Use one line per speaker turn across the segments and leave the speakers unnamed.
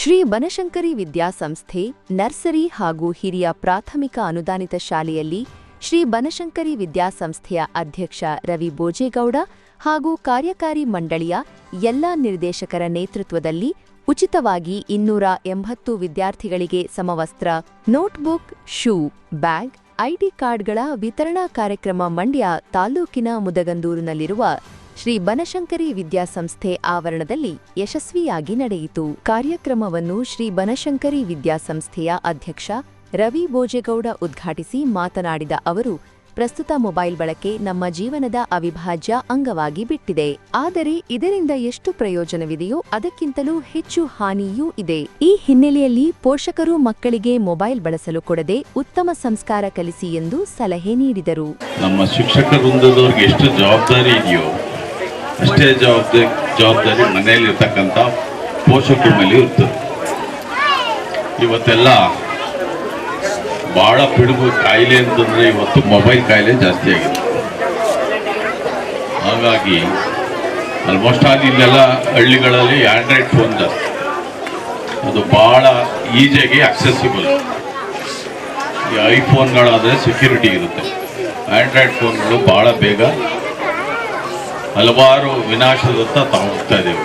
ಶ್ರೀ ಬನಶಂಕರಿ ವಿದ್ಯಾಸಂಸ್ಥೆ, ನರ್ಸರಿ ಹಾಗೂ ಹಿರಿಯ ಪ್ರಾಥಮಿಕ ಅನುದಾನಿತ ಶಾಲೆಯಲ್ಲಿ ಶ್ರೀ ಬನಶಂಕರಿ ವಿದ್ಯಾಸಂಸ್ಥೆಯ ಅಧ್ಯಕ್ಷ ರವಿ ಬೋಜೇಗೌಡ ಹಾಗೂ ಕಾರ್ಯಕಾರಿ ಮಂಡಳಿಯ ಎಲ್ಲಾ ನಿರ್ದೇಶಕರ ನೇತೃತ್ವದಲ್ಲಿ ಉಚಿತವಾಗಿ ಇನ್ನೂರ ಎಂಬತ್ತು ವಿದ್ಯಾರ್ಥಿಗಳಿಗೆ ಸಮವಸ್ತ್ರ, ನೋಟ್ಬುಕ್, ಶೂ, ಬ್ಯಾಗ್ ಐಡಿ ಕಾರ್ಡ್ಗಳ ವಿತರಣಾ ಕಾರ್ಯಕ್ರಮ ಮಂಡ್ಯ ತಾಲೂಕಿನ ಮುದಗಂದೂರಿನಲ್ಲಿರುವ ಶ್ರೀ ಬನಶಂಕರಿ ವಿದ್ಯಾಸಂಸ್ಥೆ ಆವರಣದಲ್ಲಿ ಯಶಸ್ವಿಯಾಗಿ ನಡೆಯಿತು. ಕಾರ್ಯಕ್ರಮವನ್ನು ಶ್ರೀ ಬನಶಂಕರಿ ವಿದ್ಯಾಸಂಸ್ಥೆಯ ಅಧ್ಯಕ್ಷ ರವಿ ಬೋಜೇಗೌಡ ಉದ್ಘಾಟಿಸಿ ಮಾತನಾಡಿದ ಅವರು, ಪ್ರಸ್ತುತ ಮೊಬೈಲ್ ಬಳಕೆ ನಮ್ಮ ಜೀವನದ ಅವಿಭಾಜ್ಯ ಅಂಗವಾಗಿ ಬಿಟ್ಟಿದೆ. ಆದರೆ ಇದರಿಂದ ಎಷ್ಟು ಪ್ರಯೋಜನವಿದೆಯೋ ಅದಕ್ಕಿಂತಲೂ ಹೆಚ್ಚು ಹಾನಿಯೂ ಇದೆ. ಈ ಹಿನ್ನೆಲೆಯಲ್ಲಿ ಪೋಷಕರು ಮಕ್ಕಳಿಗೆ ಮೊಬೈಲ್ ಬಳಸಲು ಕೊಡದೆ ಉತ್ತಮ ಸಂಸ್ಕಾರ ಕಲಿಸಿ ಎಂದು ಸಲಹೆ ನೀಡಿದರು.
ನಮ್ಮ ಶಿಕ್ಷಕ ವೃಂದದವ್ರಿಗೆ ಎಷ್ಟು ಜವಾಬ್ದಾರಿ ಇದೆಯೋ ಅಷ್ಟೇ ಜವಾಬ್ದಾರಿ ಜವಾಬ್ದಾರಿ ಮನೆಯಲ್ಲಿರ್ತಕ್ಕಂಥ ಪೋಷಕರ ಮೇಲೆ ಇರ್ತದೆ. ಇವತ್ತೆಲ್ಲ ಭಾಳ ಪಿಡುಗು ಕಾಯಿಲೆ ಅಂತಂದರೆ ಇವತ್ತು ಮೊಬೈಲ್ ಕಾಯಿಲೆ ಜಾಸ್ತಿ ಆಗಿದೆ. ಹಾಗಾಗಿ ಆಲ್ಮೋಸ್ಟ್ ಆಗಿ ಇಲ್ಲೆಲ್ಲ ಹಳ್ಳಿಗಳಲ್ಲಿ ಆಂಡ್ರಾಯ್ಡ್ ಫೋನ್ ಜಾಸ್ತಿ. ಅದು ಭಾಳ ಈಜಿಯಾಗಿ ಅಕ್ಸೆಸಿಬಲ್ ಈ ಐಫೋನ್ಗಳಾದರೆ ಸೆಕ್ಯೂರಿಟಿ ಇರುತ್ತೆ. ಆಂಡ್ರಾಯ್ಡ್ ಫೋನ್ಗಳು ಭಾಳ ಬೇಗ ಹಲವಾರು ವಿನಾಶದತ್ತ ತಾವು ಹೋಗ್ತಾ ಇದ್ದೇವೆ.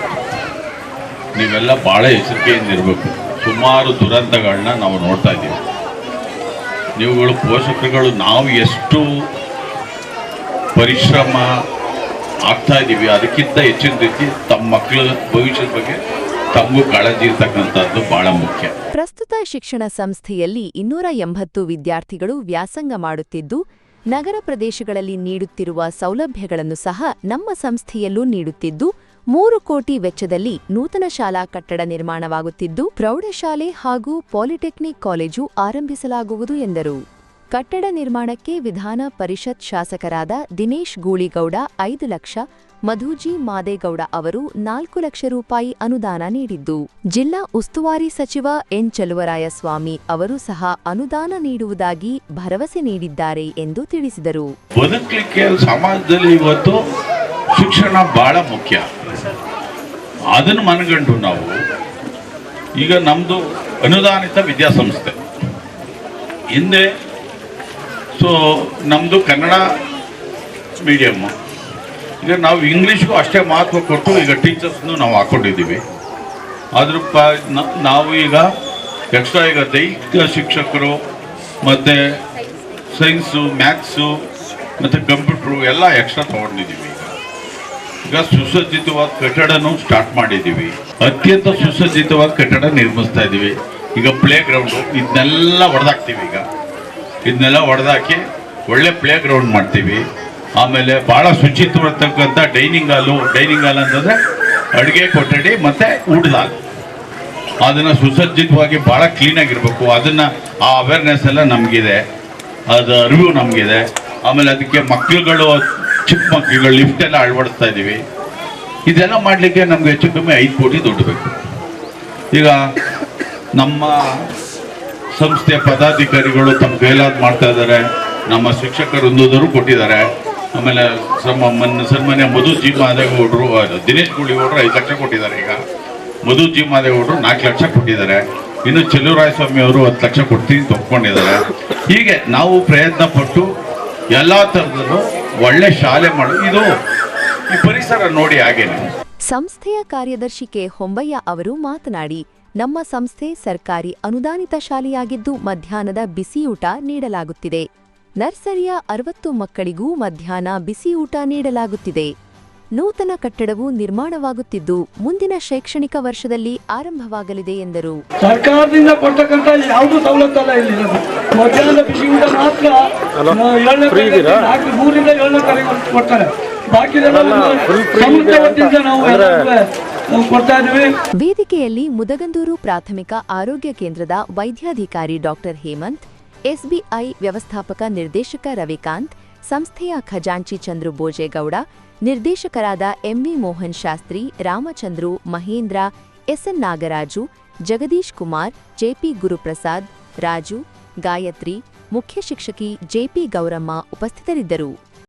ನೀವೆಲ್ಲ ಭಾಳ ಎಚ್ಚರಿಕೆಯಿಂದ ಇರಬೇಕು. ಸುಮಾರು ದುರಂತಗಳನ್ನ ನಾವು ನೋಡ್ತಾ ಇದ್ದೀವಿ. ನೀವುಗಳು ಪೋಷಕರುಗಳು, ನಾವು ಎಷ್ಟು ಪರಿಶ್ರಮ ಆಗ್ತಾ ಇದ್ದೀವಿ, ಅದಕ್ಕಿಂತ ಹೆಚ್ಚಿನ ರೀತಿ ತಮ್ಮ ಮಕ್ಕಳ ಭವಿಷ್ಯದ ಬಗ್ಗೆ ತಮಗೂ ಕಾಳಜಿ ಇರ್ತಕ್ಕಂಥದ್ದು ಬಹಳ ಮುಖ್ಯ.
ಪ್ರಸ್ತುತ ಶಿಕ್ಷಣ ಸಂಸ್ಥೆಯಲ್ಲಿ ಇನ್ನೂರ ಎಂಬತ್ತು ವಿದ್ಯಾರ್ಥಿಗಳು ವ್ಯಾಸಂಗ ಮಾಡುತ್ತಿದ್ದು ನಗರ ಪ್ರದೇಶಗಳಲ್ಲಿ ನೀಡುತ್ತಿರುವ ಸೌಲಭ್ಯಗಳನ್ನು ಸಹ ನಮ್ಮ ಸಂಸ್ಥೆಯಲ್ಲೂ ನೀಡುತ್ತಿದ್ದು, ಮೂರು ಕೋಟಿ ವೆಚ್ಚದಲ್ಲಿ ನೂತನ ಶಾಲಾ ಕಟ್ಟಡ ನಿರ್ಮಾಣವಾಗುತ್ತಿದ್ದು, ಪ್ರೌಢಶಾಲೆ ಹಾಗೂ ಪಾಲಿಟೆಕ್ನಿಕ್ ಕಾಲೇಜು ಆರಂಭಿಸಲಾಗುವುದು ಎಂದರು. ಕಟ್ಟಡ ನಿರ್ಮಾಣಕ್ಕೆ ವಿಧಾನ ಪರಿಷತ್ ಶಾಸಕರಾದ ದಿನೇಶ್ ಗೂಳಿಗೌಡ ಐದು ಲಕ್ಷ, ಮಧುಜಿ ಮಾದೇಗೌಡ ಅವರು ನಾಲ್ಕು ಲಕ್ಷ ರೂಪಾಯಿ ಅನುದಾನ ನೀಡಿದ್ದು. ಜಿಲ್ಲಾ ಉಸ್ತುವಾರಿ ಸಚಿವ ಎನ್ ಚಲುವರಾಯಸ್ವಾಮಿ ಅವರು ಸಹ ಅನುದಾನ ನೀಡುವುದಾಗಿ ಭರವಸೆ ನೀಡಿದ್ದಾರೆ ಎಂದು ತಿಳಿಸಿದರು.
ಬದುಕಲಿಕ್ಕೆ ಸಮಾಜದಲ್ಲಿ ಇವತ್ತು ಶಿಕ್ಷಣ ಬಹಳ ಮುಖ್ಯ. ಅದನ್ನು ಮನಗಂಡು ನಾವು ಈಗ ನಮ್ಮದು ಅನುದಾನಿತ ವಿದ್ಯಾಸಂಸ್ಥೆ. ಹಿಂದೆ ಸೊ ನಮ್ಮದು ಕನ್ನಡ ಮೀಡಿಯಮ್ಮು ಈಗ ನಾವು ಇಂಗ್ಲೀಷ್ಗೂ ಅಷ್ಟೇ ಮಹತ್ವ ಕೊಟ್ಟು ಈಗ ಟೀಚರ್ಸ್ನು ನಾವು ಹಾಕ್ಕೊಂಡಿದ್ದೀವಿ ಅದ್ರ ಪ ನಾವು ಈಗ ಎಕ್ಸ್ಟ್ರಾ ಈಗ ದೈಹಿಕ ಶಿಕ್ಷಕರು, ಮತ್ತು ಸೈನ್ಸು ಮ್ಯಾಥ್ಸು ಮತ್ತು ಕಂಪ್ಯೂಟ್ರು ಎಲ್ಲ ಎಕ್ಸ್ಟ್ರಾ ತೊಗೊಂಡಿದ್ದೀವಿ ಈಗ. ಸುಸಜ್ಜಿತವಾದ ಕಟ್ಟಡನೂ ಸ್ಟಾರ್ಟ್ ಮಾಡಿದ್ದೀವಿ. ಅತ್ಯಂತ ಸುಸಜ್ಜಿತವಾದ ಕಟ್ಟಡ ನಿರ್ಮಿಸ್ತಾ ಇದ್ದೀವಿ. ಈಗ ಪ್ಲೇ ಗ್ರೌಂಡು ಇದನ್ನೆಲ್ಲ ಹೊಡೆದಾಕ್ತೀವಿ ಈಗ. ಇದನ್ನೆಲ್ಲ ಹೊಡೆದಾಕಿ ಒಳ್ಳೆ ಪ್ಲೇ ಗ್ರೌಂಡ್ ಮಾಡ್ತೀವಿ. ಆಮೇಲೆ ಭಾಳ ಶುಚಿತ್ವತಕ್ಕಂಥ ಡೈನಿಂಗ್ ಹಾಲು, ಡೈನಿಂಗ್ ಹಾಲ್ ಅಂತಂದರೆ ಅಡುಗೆ ಕೊಠಡಿ ಮತ್ತು ಊಟದ ಹಾಲ್. ಅದನ್ನು ಸುಸಜ್ಜಿತವಾಗಿ ಭಾಳ ಕ್ಲೀನಾಗಿರಬೇಕು ಅದನ್ನು ಆ ಅವೇರ್ನೆಸ್ ಎಲ್ಲ ನಮಗಿದೆ. ಅದು ಅರಿವು ನಮಗಿದೆ. ಆಮೇಲೆ ಅದಕ್ಕೆ ಮಕ್ಕಳುಗಳು ಚಿಕ್ಕ ಮಕ್ಕಳುಗಳು ಲಿಫ್ಟ್ ಎಲ್ಲ ಅಳವಡಿಸ್ತಾ ಇದ್ದೀವಿ ಇದೆಲ್ಲ ಮಾಡಲಿಕ್ಕೆ ನಮ್ಗೆ ಹೆಚ್ಚು ಕಮ್ಮಿ ಐದು ಕೋಟಿ ದುಡ್ಡು ಬೇಕು. ಈಗ ನಮ್ಮ ಸಂಸ್ಥೆಯ ಪದಾಧಿಕಾರಿಗಳು ತಮ್ಮ ಕೈಲಾದ ಮಾಡ್ತಾ ಇದ್ದಾರೆ. ನಮ್ಮ ಶಿಕ್ಷಕ ವೃಂದದವರು ಕೊಟ್ಟಿದ್ದಾರೆ. ಆಮೇಲೆ ಸಮ ಮನ್ ಸನ್ಮಾನ್ಯ ಮಧು ಜಿ ಮಾದೇಗೌಡರು ದಿನೇಶ್ ಗುಳಿಗೌಡರು ಐದು ಲಕ್ಷ ಕೊಟ್ಟಿದ್ದಾರೆ ಈಗ. ಮಧು ಜಿ ಮಾದೇಗೌಡರು ನಾಲ್ಕು ಲಕ್ಷ ಕೊಟ್ಟಿದ್ದಾರೆ. ಇನ್ನು ಚೆಲ್ಲೂರಾಯಸ್ವಾಮಿ ಅವರು ಹತ್ತು ಲಕ್ಷ ಕೊಡ್ತೀನಿ ತೊಕ್ಕೊಂಡಿದ್ದಾರೆ ಹೀಗೆ ನಾವು ಪ್ರಯತ್ನ ಪಟ್ಟು ಎಲ್ಲ ಥರದಲ್ಲೂ ಒಳ್ಳೆ ಶಾಲೆ ಮಾಡು ಇದು ಈ ಪರಿಸರ ನೋಡಿ ಹಾಗೇನೆ.
ಸಂಸ್ಥೆಯ ಕಾರ್ಯದರ್ಶಿ ಕೆ ಹೊಂಬಯ್ಯ ಅವರು ಮಾತನಾಡಿ ನಮ್ಮ ಸಂಸ್ಥೆ ಸರ್ಕಾರಿ ಅನುದಾನಿತ ಶಾಲೆಯಾಗಿದ್ದು ಮಧ್ಯಾಹ್ನದ ಬಿಸಿಯೂಟ ನೀಡಲಾಗುತ್ತಿದೆ. ನರ್ಸರಿಯ ಅರವತ್ತು ಮಕ್ಕಳಿಗೂ ಮಧ್ಯಾಹ್ನ ಬಿಸಿಯೂಟ ನೀಡಲಾಗುತ್ತಿದೆ. ನೂತನ ಕಟ್ಟಡವು ನಿರ್ಮಾಣವಾಗುತ್ತಿದ್ದು ಮುಂದಿನ ಶೈಕ್ಷಣಿಕ ವರ್ಷದಲ್ಲಿ ಆರಂಭವಾಗಲಿದೆ ಎಂದರು.
ಸರ್ಕಾರದಿಂದ ಕೊಟ್ಟಕ್ಕಂತ ಯಾವುದು ಸವಲತ್ತಲ್ಲ ಇಲ್ಲಿ. ಮಧ್ಯಾಹ್ನದ ಬಿಸಿ ಊಟ ಮಾತ್ರ ಆ, ಏಳನೇ ಕೊಡ್ತಾರೆ.
ವೇದಿಕೆಯಲ್ಲಿ ಮುದಗಂದೂರು ಪ್ರಾಥಮಿಕ ಆರೋಗ್ಯ ಕೇಂದ್ರದ ವೈದ್ಯಾಧಿಕಾರಿ ಡಾಕ್ಟರ್ ಹೇಮಂತ್ ಎಸ್ಬಿಐ ವ್ಯವಸ್ಥಾಪಕ ನಿರ್ದೇಶಕ ರವಿಕಾಂತ್ ಸಂಸ್ಥೆಯ ಖಜಾಂಚಿ ಚಂದ್ರು ಬೋಜೇಗೌಡ ನಿರ್ದೇಶಕರಾದ MV Mohan Shastri Ramachandru Mahendra SN Nagaraju Jagadish Kumar JP Guruprasad Raju Gayatri ಮುಖ್ಯ ಶಿಕ್ಷಕಿ ಜೆಪಿ ಗೌರಮ್ಮ ಉಪಸ್ಥಿತರಿದ್ದರು.